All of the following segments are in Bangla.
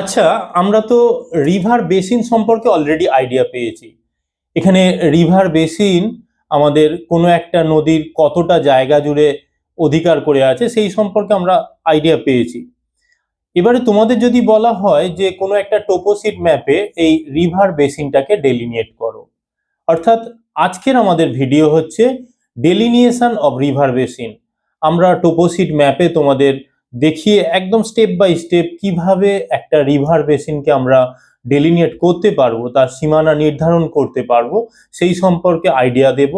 আচ্ছা আমরা তো রিভার বেসিন সম্পর্কে অলরেডি আইডিয়া পেয়েছি। এখানে রিভার বেসিন আমাদের কোনো একটা নদীর কতটা জায়গা জুড়ে অধিকার করে আছে, সেই সম্পর্কে আমরা আইডিয়া পেয়েছি। এবারে তোমাদের যদি বলা হয় যে কোনো একটা টোপোসিট ম্যাপে এই রিভার বেসিনটাকে ডেলিনিয়েট করো। অর্থাৎ আজকের আমাদের ভিডিও হচ্ছে ডেলিনিয়েশন অব রিভার বেসিন আমরা টোপোসিট ম্যাপে তোমাদের দেখিয়ে একদম স্টেপ বাই স্টেপ কীভাবে একটা রিভার বেসিনকে আমরা ডেলিনিয়েট করতে পারব, তার সীমানা নির্ধারণ করতে পারব, সেই সম্পর্কে আইডিয়া দেব।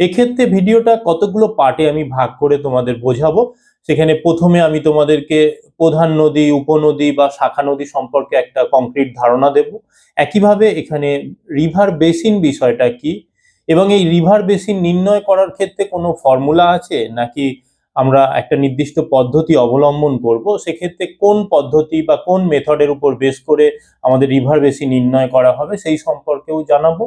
এক্ষেত্রে ভিডিওটা কতগুলো পার্টে আমি ভাগ করে তোমাদের বোঝাবো। সেখানে প্রথমে আমি তোমাদেরকে প্রধান নদী, উপনদী বা শাখা নদী সম্পর্কে একটা কংক্রিট ধারণা দেব। একইভাবে এখানে রিভার বেসিন বিষয়টা কি? এবং এই রিভার বেসিন নির্ণয় করার ক্ষেত্রে কোনো ফর্মুলা আছে? নাকি আমরা একটা নির্দিষ্ট পদ্ধতি অবলম্বন করব, সেক্ষেত্রে কোন পদ্ধতি বা কোন মেথডের উপর বেস করে আমাদের রিভার বেসিন নির্ণয় করা হবে সেই সম্পর্কেও জানাব।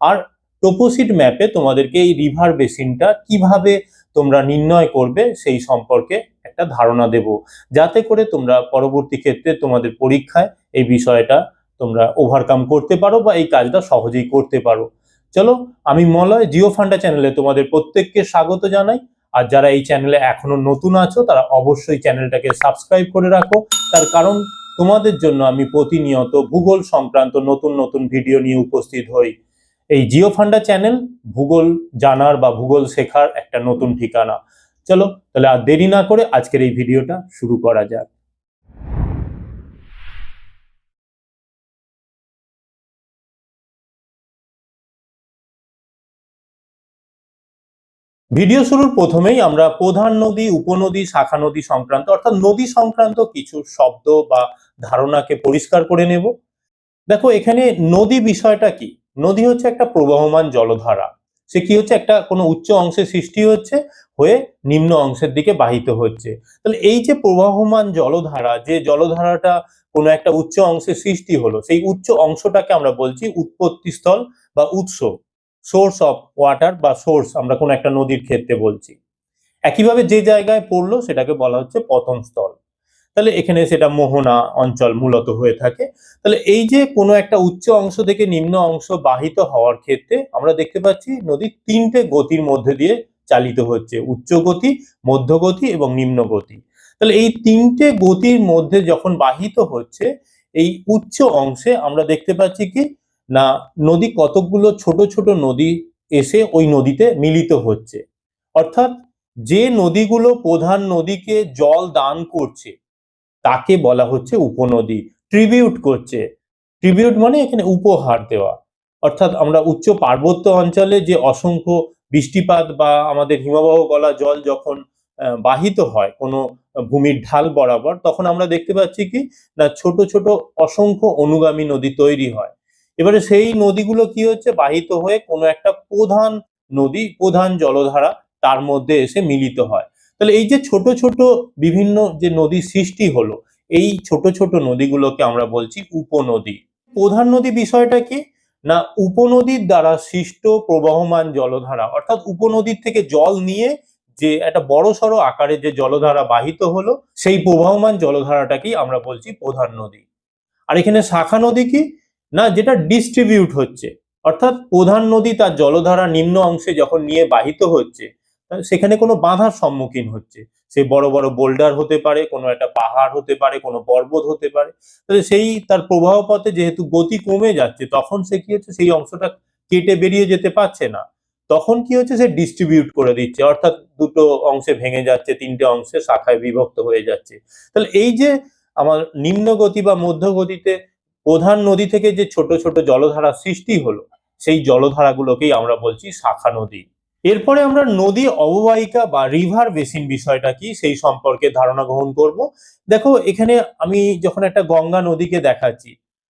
আর টোপোসিট ম্যাপে তোমাদেরকে এই রিভার বেসিনটা কীভাবে তোমরা নির্ণয় করবে সেই সম্পর্কে একটা ধারণা দেব, যাতে করে তোমরা পরবর্তী ক্ষেত্রে তোমাদের পরীক্ষায় এই বিষয়টা তোমরা ওভারকাম করতে পারো বা এই কাজটা সহজেই করতে পারো। চলো, আমি মলয়, জিও ফান্ডা চ্যানেলে তোমাদের প্রত্যেককে স্বাগত জানাই। আর যারা এই চ্যানেলে এখনও নতুন আছো, তারা অবশ্যই চ্যানেলটাকে সাবস্ক্রাইব করে রাখো। তার কারণ তোমাদের জন্য আমি প্রতিনিয়ত ভূগোল সংক্রান্ত নতুন নতুন ভিডিও নিয়ে উপস্থিত হই। এই জিও ফান্ডা চ্যানেল ভূগোল জানার বা ভূগোল শেখার একটা নতুন ঠিকানা। চলো, তাহলে আর দেরি না করে আজকের এই ভিডিওটা শুরু করা যাক। ভিডিও শুরুর প্রথমেই আমরা প্রধান নদী, উপনদী, শাখা নদী সংক্রান্ত, অর্থাৎ নদী সংক্রান্ত কিছু শব্দ বা ধারণাকে পরিষ্কার করে নেব। দেখো, এখানে নদী বিষয়টা কি? নদী হচ্ছে একটা প্রবাহমান জলধারা। সে কি হচ্ছে? একটা কোনো উচ্চ অংশে সৃষ্টি হচ্ছে, হয়ে নিম্ন অংশের দিকে বাহিত হচ্ছে। তাহলে এই যে প্রবাহমান জলধারা, যে জলধারাটা কোনো একটা উচ্চ অংশে সৃষ্টি হলো, সেই উচ্চ অংশটাকে আমরা বলছি উৎপত্তি স্থল বা উৎস। সোর্স অফ ওয়াটার বা সোর্স আমরা কোনো একটা নদীর ক্ষেত্রে বলছি। একইভাবে যে জায়গায় পড়ল, সেটাকে বলা হচ্ছে পতন স্থল। তাহলে এখানে সেটা মোহনা অঞ্চল মূলত হয়ে থাকে। তাহলে এই যে কোনো একটা উচ্চ অংশ থেকে নিম্ন অংশ বাহিত হওয়ার ক্ষেত্রে আমরা দেখতে পাচ্ছি নদী তিনটে গতির মধ্যে দিয়ে চালিত হচ্ছে। উচ্চ গতি, মধ্য গতি এবং নিম্ন গতি। তাহলে এই তিনটে গতির মধ্যে যখন বাহিত হচ্ছে, এই উচ্চ অংশে আমরা দেখতে পাচ্ছি কি না, নদী কতকগুলো ছোট ছোট নদী এসে ওই নদীতে মিলিত হচ্ছে। অর্থাৎ যে নদীগুলো প্রধান নদীকে জল দান করছে, তাকে বলা হচ্ছে উপনদী, ট্রিবিউট করছে। ট্রিবিউট মানে এখানে উপহার দেওয়া। অর্থাৎ আমরা উচ্চ পার্বত্য অঞ্চলে যে অসংখ্য বৃষ্টিপাত বা আমাদের হিমবাহ গলা জল যখন বাহিত হয় কোনো ভূমির ঢাল বরাবর, তখন আমরা দেখতে পাচ্ছি কি, না, ছোট ছোট অসংখ্য অনুগামী নদী তৈরি হয়। এবারে সেই নদীগুলো কি হচ্ছে? বাহিত হয়ে কোনো একটা প্রধান নদী, প্রধান জলধারা তার মধ্যে এসে মিলিত হয়। তাহলে এই যে ছোট ছোট বিভিন্ন যে নদী সৃষ্টি হলো, এই ছোট ছোট নদীগুলোকে আমরা বলছি উপনদী। প্রধান নদী বিষয়টা কি? না, উপনদীর দ্বারা সৃষ্ট প্রবাহমান জলধারা, অর্থাৎ উপনদীর থেকে জল নিয়ে যে একটা বড় সড়ো আকারে যে জলধারা বাহিত হলো, সেই প্রবাহমান জলধারাটাকেই আমরা বলছি প্রধান নদী। আর এখানে শাখা নদী কি? না, যেটা ডিস্ট্রিবিউট হচ্ছে। অর্থাৎ প্রধান নদী তার জলধারা নিম্ন অংশে যখন নিয়ে বাহিত হচ্ছে সেখানে কোনো বাধার সম্মুখীন হচ্ছে। সে বড় বড় বোল্ডার হতে পারে, কোনো একটা পাহাড় হতে পারে, কোনো পর্বত হতে পারে। তাহলে সেই তার প্রবাহ পথে যেহেতু গতি কমে যাচ্ছে, তখন সে কি হচ্ছে, সেই অংশটা কেটে বেরিয়ে যেতে পারছে না। তখন কি হচ্ছে, সে ডিস্ট্রিবিউট করে দিচ্ছে। অর্থাৎ দুটো অংশে ভেঙে যাচ্ছে, তিনটে অংশে শাখায় বিভক্ত হয়ে যাচ্ছে। তাহলে এই যে আমার নিম্ন গতি বা মধ্য গতিতে প্রধান নদী থেকে যে ছোট ছোট জলধারা সৃষ্টি হলো, সেই জলধারাগুলোকেই আমরা বলছি শাখা নদী। এরপরে আমরা নদী অববাহিকা বা রিভার বেসিন বিষয়টা কি, সেই সম্পর্কে ধারণা গ্রহণ করব। দেখো, এখানে আমি যখন একটা গঙ্গা নদীকে দেখাচ্ছি,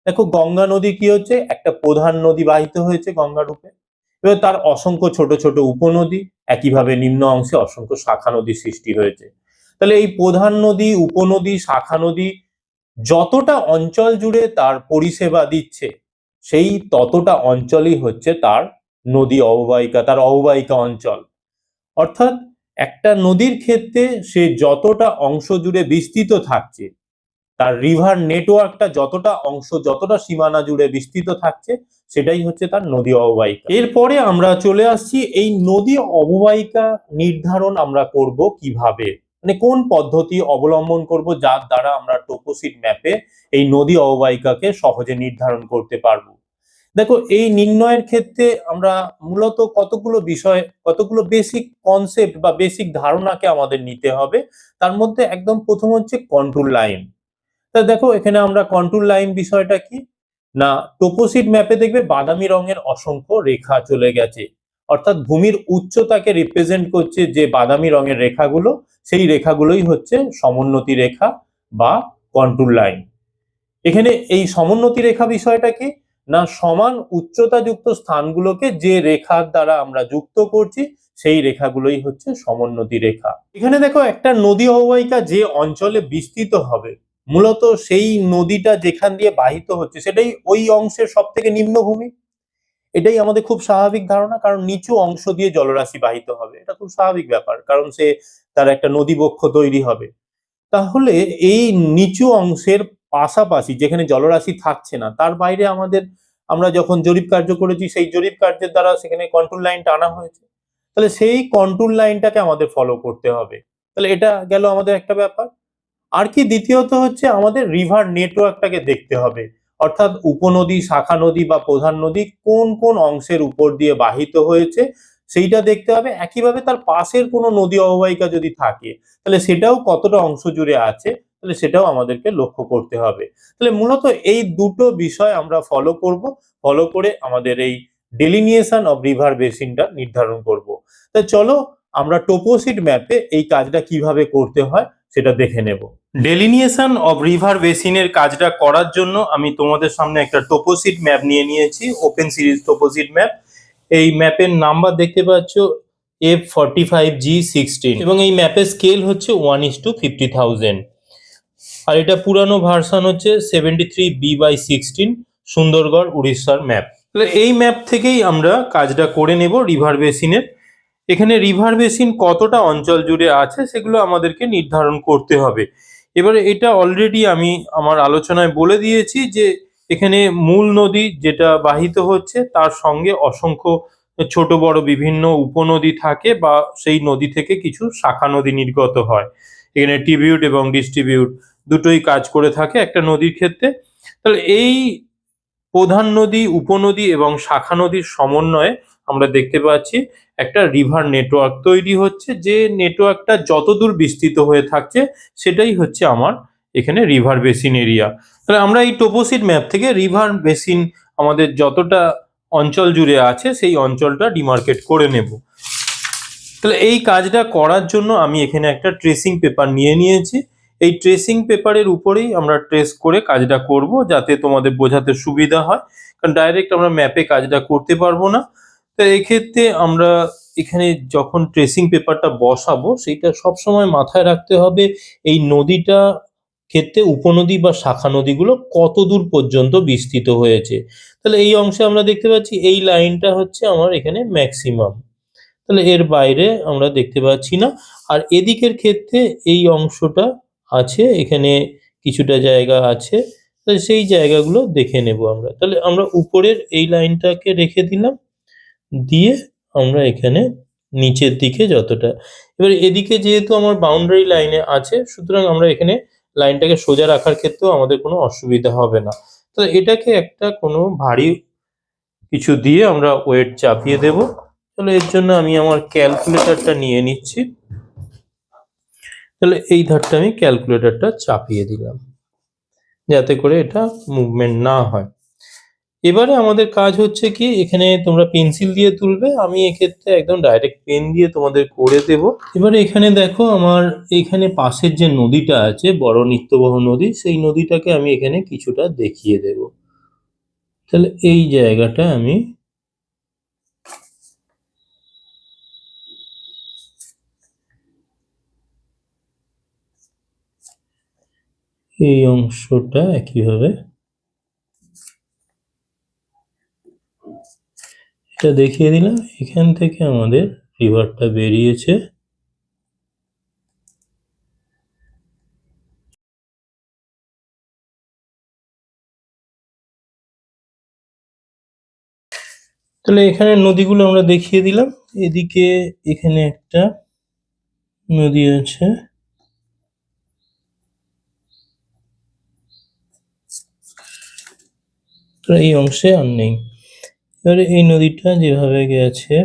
দেখো, গঙ্গা নদী কি হচ্ছে? একটা প্রধান নদী বাহিত হয়েছে গঙ্গা রূপে। এবার তার অসংখ্য ছোট ছোট উপনদী, একইভাবে নিম্ন অংশে অসংখ্য শাখা নদী সৃষ্টি হয়েছে। তাহলে এই প্রধান নদী, উপনদী, শাখা নদী যতটা অঞ্চল জুড়ে তার পরিষেবা দিচ্ছে, সেই ততটা অঞ্চলই হচ্ছে তার নদী অববাহিকা, তার অববাহিকা অঞ্চল। অর্থাৎ একটা নদীর ক্ষেত্রে সে যতটা অংশ জুড়ে বিস্তৃত থাকছে, তার রিভার নেটওয়ার্কটা যতটা অংশ, যতটা সীমানা জুড়ে বিস্তৃত থাকছে, সেটাই হচ্ছে তার নদী অববাহিকা। এরপরে আমরা চলে আসছি, এই নদী অববাহিকা নির্ধারণ আমরা করব কীভাবে? মানে কোন পদ্ধতি অবলম্বন করব যার দ্বারা আমরা টোপোসিট ম্যাপে এই নদী অববাহিকাকে সহজে নির্ধারণ করতে পারব? দেখো, এই নির্ণয়ের ক্ষেত্রে আমরা মূলত কতগুলো বিষয়, কতগুলো বেসিক কনসেপ্ট বা বেসিক ধারণাকে আমাদের নিতে হবে। তার মধ্যে একদম প্রথম হচ্ছে কন্ট্রোল লাইন তা দেখো, এখানে আমরা কন্ট্রোল লাইন বিষয়টা কি? না, টোপোসিট ম্যাপে দেখবে বাদামি রঙের অসংখ্য রেখা চলে গেছে। অর্থাৎ ভূমির উচ্চতাকে রিপ্রেজেন্ট করছে যে বাদামি রঙের রেখাগুলো, সেই রেখাগুলোই হচ্ছে সমোন্নতি রেখা বা কন্ট্রোল লাইন এখানে এই সমোন্নতি রেখা বিষয়টা কি? না, সমান উচ্চতাযুক্ত স্থানগুলোকে যে রেখার দ্বারা আমরা যুক্ত করছি, সেই রেখাগুলোই হচ্ছে সমোন্নতি রেখা। এখানে দেখো একটা নদী অববাহিকা যে অঞ্চলে বিস্তৃত হবে, মূলত সেই নদীটা যেখান দিয়ে বাহিত হচ্ছে, সেটাই ওই অংশের সব থেকে নিম্নভূমি। এটাই আমাদের খুব স্বাভাবিক ধারণা, কারণ নিচু অংশ দিয়ে জলরাশি বাহিত হবে। এটা খুব স্বাভাবিক ব্যাপার, কারণ সে তার একটা নদী বক্ষ তৈরি হবে। তাহলে এই নিচু অংশের পাশাপাশি যেখানে জলরাশি থাকছে না, তার বাইরে আমাদের, আমরা যখন জরিপ কার্য করেছি, সেই জরিপ কার্যের দ্বারা সেখানে কন্ট্রোল লাইন টানা হয়েছে। তাহলে সেই কন্ট্রোল লাইনটাকে আমাদের ফলো করতে হবে। তাহলে এটা গেল আমাদের একটা ব্যাপার। আর কি দ্বিতীয়ত হচ্ছে আমাদের রিভার নেটওয়ার্কটাকে দেখতে হবে। অর্থাৎ উপনদী, শাখা নদী বা প্রধান নদী কোন কোন অংশের উপর দিয়ে বাহিত হয়েছে, সেইটা দেখতে হবে। একইভাবে তার পাশের কোনো নদী অববাহিকা যদি থাকে, তাহলে সেটাও কতটা অংশ জুড়ে আছে, তাহলে সেটাও আমাদেরকে লক্ষ্য করতে হবে। তাহলে মূলত এই দুটো বিষয় আমরা ফলো করব। ফলো করে আমাদের এই ডেলিনিয়েশন অফ রিভার বেসিনটা নির্ধারণ করব। তা চলো আমরা টোপোসিট ম্যাপে এই কাজটা কীভাবে করতে হয়, সেটা দেখে নেব। ডেলিনিয়েশন অব রিভার বেসিনের কাজটা করার জন্য আমি তোমাদের সামনে একটা টোপোসিট ম্যাপ নিয়ে নিয়েছি ওপেন সিরিজ টোপোসিট ম্যাপ এই ম্যাপের নাম্বার দেখতে পাচ্ছ F forty five G sixteen এবং এই ম্যাপের স্কেল হচ্ছে one is to fifty thousand আর এটা পুরানো ভার্সান হচ্ছে seventy three B by sixteen Sundargarh, উড়িষ্যার ম্যাপ তাহলে এই ম্যাপ থেকেই আমরা কাজটা করে নেব রিভার বেসিনের এখানে রিভার বেসিন কতটা অঞ্চল জুড়ে আছে, সেগুলো আমাদেরকে নির্ধারণ করতে হবে। এবারে এটা অলরেডি আমি আমার আলোচনায় বলে দিয়েছি যে এখানে মূল নদী যেটা বাহিত হচ্ছে তার সঙ্গে অসংখ্য ছোট বড় বিভিন্ন উপনদী থাকে বা সেই নদী থেকে কিছু শাখা নদী নির্গত হয়। এখানে ট্রিবিউট এবং ডিস্ট্রিবিউট দুটোই কাজ করে থাকে একটা নদীর ক্ষেত্রে। তাহলে এই প্রধান নদী, উপনদী এবং শাখা নদীর সমন্বয়ে আমরা দেখতে পাচ্ছি একটা রিভার নেটওয়ার্ক তৈরি হচ্ছে, যে নেটওয়ার্কটা যতদূর বিস্তৃত হয়ে থাকছে, সেটাই হচ্ছে আমার এখানে রিভার বেসিন এরিয়া তাহলে আমরা এই টোপোসিট ম্যাপ থেকে রিভার বেসিন আমাদের যতটা অঞ্চল জুড়ে আছে, সেই অঞ্চলটা ডিমার্কেট করে নেব। তাহলে এই কাজটা করার জন্য আমি এখানে একটা ট্রেসিং পেপার নিয়ে নিয়েছি। এই ট্রেসিং পেপারের উপরেই আমরা ট্রেস করে কাজটা করব, যাতে তোমাদের বোঝাতে সুবিধা হয়। কারণ ডাইরেক্ট আমরা ম্যাপে কাজটা করতে পারব না। তো এক্ষেত্রে আমরা এখানে যখন ট্রেসিং পেপারটা বসাবো সেইটা সবসময় মাথায় রাখতে হবে এই নদীটা ক্ষেত্রে উপনদী বা শাখা নদীগুলো কত দূর পর্যন্ত বিস্তৃত হয়েছে। তাহলে এই অংশে আমরা দেখতে পাচ্ছি এই লাইনটা হচ্ছে আমার এখানে ম্যাক্সিমাম তাহলে এর বাইরে আমরা দেখতে পাচ্ছি না। আর এদিকের ক্ষেত্রে এই অংশটা আছে, এখানে কিছুটা জায়গা আছে। তাহলে সেই জায়গাগুলো দেখে নেব আমরা। তাহলে আমরা উপরের এই লাইনটাকে রেখে দিলাম। দিয়ে আমরা এখানে নিচের দিকে যতটা, এবার এদিকে যেহেতু আমার বাউন্ডারি লাইনে আছে, সুতরাং আমরা এখানে লাইনটাকে সোজা রাখার ক্ষেত্রেও আমাদের কোনো অসুবিধা হবে না। তো এটাকে একটা কোনো ভারী কিছু দিয়ে আমরা ওয়েট চাপিয়ে দেব। তাহলে এর জন্য আমি আমার ক্যালকুলেটরটা নিয়ে নিচ্ছি। তাহলে এই ধারটা আমি ক্যালকুলেটরটা চাপিয়ে দিলাম, যাতে করে এটা মুভমেন্ট না হয়। এবারে আমাদের কাজ হচ্ছে কি, এখানে তোমরা পেন্সিল দিয়ে তুলবে, আমি এক্ষেত্রে একদম ডাইরেক্ট পেন দিয়ে তোমাদের করে দেব। এবারে এখানে দেখো আমার এখানে পাশের যে নদীটা আছে, বড় নিত্যবহ নদী, সেই নদীটাকে আমি এখানে কিছুটা দেখিয়ে দেব। তাহলে এই জায়গাটা আমি এই অংশটা একইভাবে এটা দেখিয়ে দিলাম। এখান থেকে আমাদের রিভারটা বেরিয়েছে। তাহলে এখানে নদীগুলো আমরা দেখিয়ে দিলাম। এদিকে এখানে একটা নদী আছে। এই অংশে আর নেই। এবারে এই নদীটা যেভাবে গেছে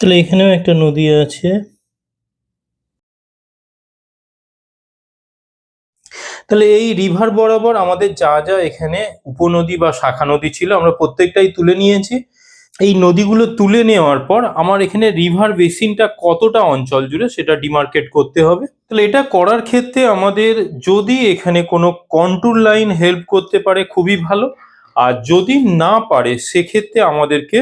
তাহলে এখানেও একটা নদী আছে। তাহলে এই রিভার বরাবর আমাদের যা যা এখানে উপনদী বা শাখা নদী ছিল আমরা প্রত্যেকটাই তুলে নিয়েছি। এই নদীগুলো তুলে নেওয়ার পর আমার এখানে রিভার বেসিনটা কতটা অঞ্চল জুড়ে সেটা ডিমার্কেট করতে হবে। তাহলে এটা করার ক্ষেত্রে আমাদের যদি এখানে কোনো কন্ট্রোল লাইন হেল্প করতে পারে, খুবই ভালো। আর যদি না পারে, সেক্ষেত্রে আমাদেরকে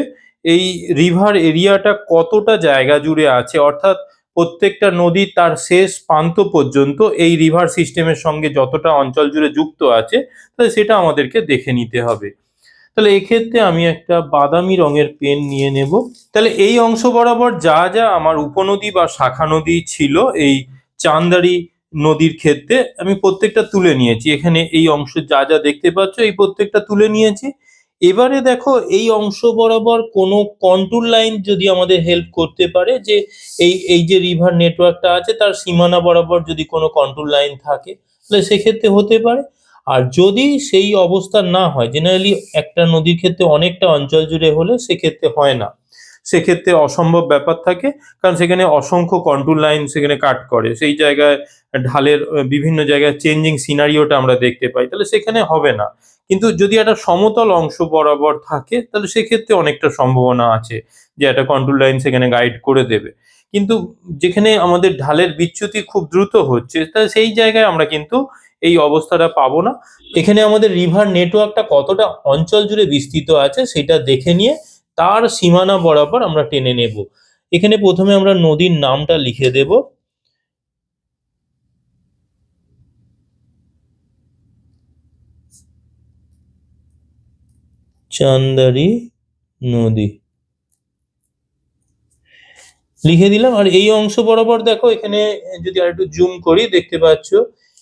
এই রিভার এরিয়াটা কতটা জায়গা জুড়ে আছে? অর্থাৎ প্রত্যেকটা নদী তার শেষ প্রান্ত পর্যন্ত এই রিভার সিস্টেমের সঙ্গে যতটা অঞ্চল জুড়ে যুক্ত আছে, তাহলে সেটা আমাদেরকে দেখে নিতে হবে। তাহলে এক্ষেত্রে আমি একটা বাদামি রঙের পেন নিয়ে নেব। তাহলে এই অংশ বরাবর যা যা আমার উপনদী বা শাখা নদী ছিল এই চান্দারি নদীর ক্ষেত্রে আমি প্রত্যেকটা তুলে নিয়েছি। এখানে এই অংশ যা যা দেখতে পাচ্ছ, এই প্রত্যেকটা তুলে নিয়েছি। এবারে দেখো, এই অংশ বরাবর কোনো কন্ট্রোল লাইন যদি আমাদের হেল্প করতে পারে যে এই এই যে রিভার নেটওয়ার্কটা আছে, তার সীমানা বরাবর যদি কোনো কন্ট্রোল লাইন থাকে, তাহলে সেক্ষেত্রে হতে পারে। আর যদি সেই অবস্থা না হয় জেনারেলি একটা নদীর ক্ষেত্রে অনেকটা অঞ্চল জুড়ে হলে সেক্ষেত্রে হয় না। সেক্ষেত্রে অসম্ভব ব্যাপার থাকে, কারণ সেখানে অসংখ্য কন্ট্রোল লাইন সেখানে কাট করে। সেই জায়গায় ঢালের, বিভিন্ন জায়গায় চেঞ্জিং সিনারিওটা আমরা দেখতে পাই, তাহলে সেখানে হবে না। কিন্তু যদি একটা সমতল অংশ বরাবর থাকে, তাহলে সেক্ষেত্রে অনেকটা সম্ভাবনা আছে যে একটা কন্ট্রোল লাইন সেখানে গাইড করে দেবে। কিন্তু যেখানে আমাদের ঢালের বিচ্যুতি খুব দ্রুত হচ্ছে তাহলে সেই জায়গায় আমরা কিন্তু এই অবস্থাটা পাবো না। এখানে আমাদের রিভার নেটওয়ার্কটা কতটা অঞ্চল জুড়ে বিস্তৃত আছে সেটা দেখে নিয়ে তার সীমানা বরাবর আমরা টেনে নেব। এখানে প্রথমে আমরা নদীর নামটা লিখে দেব। চান্দারি নদী। লিখে দিলাম, আর এই অংশ বরাবর দেখো, এখানে যদি আর একটু জুম করি, দেখতে পাচ্ছ,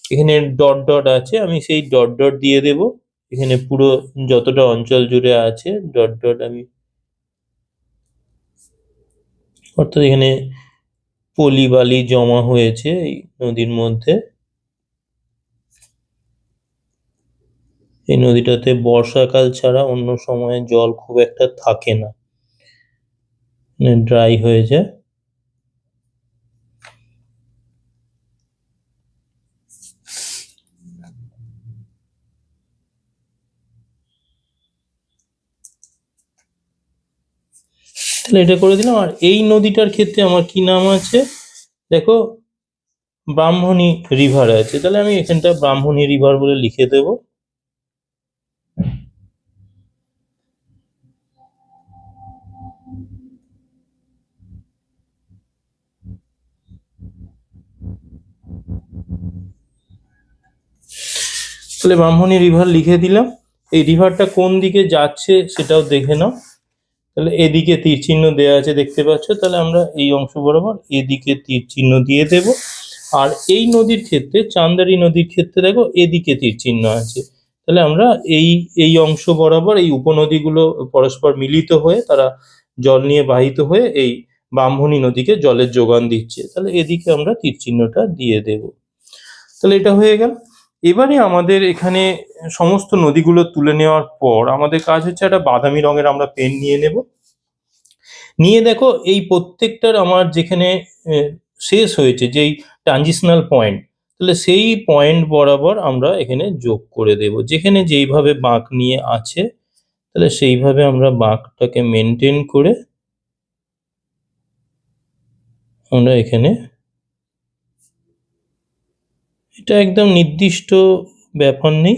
এখানে ডট ডট আছে, আমি সেই ডট ডট দিয়ে দেব। এখানে পুরো যতটা অঞ্চল জুড়ে আছে ডট ডট আমি অর্থাৎ এখানে পলি বালি জমা হয়েছে এই নদীর মধ্যে। এই নদীটাতে বর্ষাকাল ছাড়া অন্য সময়ে জল খুব একটা থাকে না। ড্রাই হয়ে যায়। তাহলে এটা করে দিলাম। আর এই নদীটার ক্ষেত্রে আমার কি নাম আছে? দেখো, ব্রাহ্মণী রিভার আছে। তাহলে আমি এখানটা ব্রাহ্মণী রিভার বলে লিখে দেবো। তাহলে ব্রাহ্মণী রিভার লিখে দিলাম। এই রিভারটা কোন দিকে যাচ্ছে সেটাও দেখে নাও। তাহলে এদিকে তীর চিহ্ন দেওয়া আছে দেখতে পাচ্ছ। তাহলে আমরা এই অংশ বরাবর এদিকে তীর চিহ্ন দিয়ে দেব। আর এই নদীর ক্ষেত্রে, চান্দারি নদীর ক্ষেত্রে দেখো এদিকে তীর চিহ্ন আছে। তাহলে আমরা এই এই অংশ বরাবর, এই উপনদীগুলো পরস্পর মিলিত হয়ে, তারা জল নিয়ে বাহিত হয়ে এই ব্রাহ্মণী নদীকে জলের যোগান দিচ্ছে। তাহলে এদিকে আমরা তীর চিহ্নটা দিয়ে দেব। তাহলে এটা হয়ে গেল। এবারে আমাদের এখানে সমস্ত নদীগুলো তুলে নেওয়ার পর আমাদের কাজ হচ্ছে একটা বাদামি রঙের আমরা পেন নিয়ে নেব। নিয়ে দেখো এই প্রত্যেকটার আমার যেখানে শেষ হয়েছে যেই ট্রানজিশনাল পয়েন্ট তাহলে সেই পয়েন্ট বরাবর আমরা এখানে যোগ করে দেব। যেখানে যেইভাবে বাঁক নিয়ে আছে, তাহলে সেইভাবে আমরা বাঁকটাকে মেনটেন করে আমরা এখানে এটা একদম নির্দিষ্ট ব্যাপার নেই।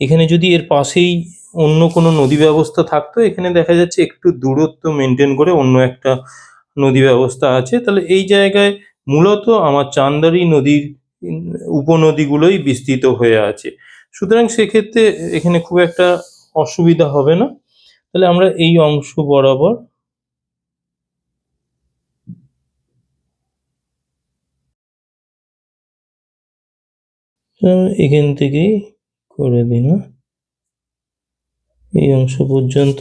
এখানে যদি এর পাশেই অন্য কোনো নদী ব্যবস্থা থাকতো, এখানে দেখা যাচ্ছে একটু দূরত্ব মেনটেন করে অন্য একটা নদী ব্যবস্থা আছে। তাহলে এই জায়গায় মূলত আমার চান্দারি নদীর উপনদীগুলোই বিস্তৃত হয়ে আছে। সুতরাং সেক্ষেত্রে এখানে খুব একটা অসুবিধা হবে না। তাহলে আমরা এই অংশ বরাবর এখান থেকেই করে দিলাম এই অংশ পর্যন্ত।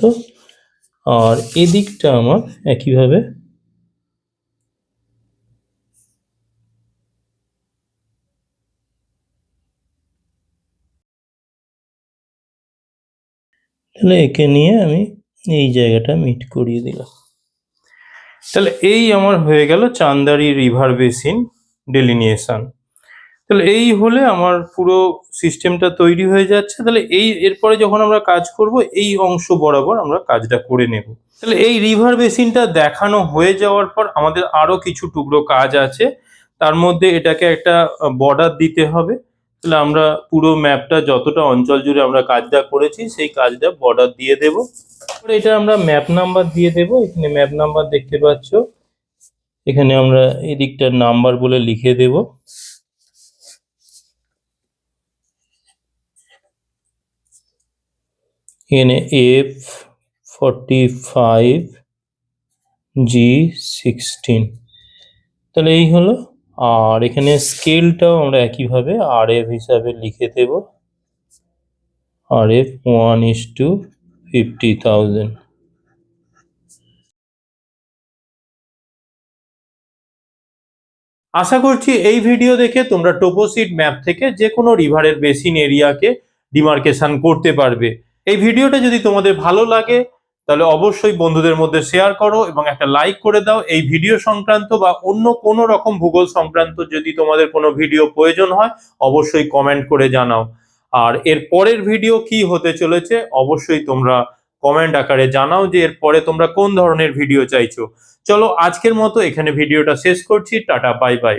আর এদিকটা আমার একইভাবে। তাহলে একে নিয়ে আমি এই জায়গাটা মিট করিয়ে দিলাম। তাহলে এই আমার হয়ে গেল চান্দারি রিভার বেসিন ডেলিনিয়েশন। তাহলে এই হলে আমার পুরো সিস্টেমটা তৈরি হয়ে যাচ্ছে। তাহলে এই, এরপরে যখন আমরা কাজ করব, এই অংশ বরাবর আমরা কাজটা করে নেব। তাহলে এই রিভার বেসিনটা দেখানো হয়ে যাওয়ার পর আমাদের আরও কিছু টুকরো কাজ আছে। তার মধ্যে এটাকে একটা বর্ডার দিতে হবে। তাহলে আমরা পুরো ম্যাপটা যতটা অঞ্চল জুড়ে আমরা কাজটা করেছি, সেই কাজটা বর্ডার দিয়ে দেব। এটা আমরা ম্যাপ নাম্বার দিয়ে দেব। এখানে ম্যাপ নাম্বার দেখতে পাচ্ছ। এখানে আমরা এদিকটার নাম্বার বলে লিখে দেব। এখানে F forty five G sixteen তাহলে এই হলো। আর এখানে স্কেলটাও আমরা একইভাবে আর এফ হিসাবে লিখে দেব। আর F one is to fifty thousand আশা করছি এই ভিডিও দেখে তোমরা টোপোসিট ম্যাপ থেকে যে কোনো রিভারের বেসিন এরিয়াকে ডিমার্কেশন করতে পারবে। এই ভিডিওটা যদি তোমাদের ভালো লাগে, তাহলে অবশ্যই বন্ধুদের মধ্যে শেয়ার করো এবং একটা লাইক করে দাও। এই ভিডিও সংক্রান্ত বা অন্য কোনো রকম ভূগোল সংক্রান্ত যদি তোমাদের কোনো ভিডিও প্রয়োজন হয়, অবশ্যই কমেন্ট করে জানাও। আর এর পরের ভিডিও কি হতে চলেছে, অবশ্যই তোমরা কমেন্ট আকারে জানাও যে এর পরে তোমরা কোন ধরনের ভিডিও চাইছো। চলো আজকের মতো এখানে ভিডিওটা শেষ করছি। Tata bye bye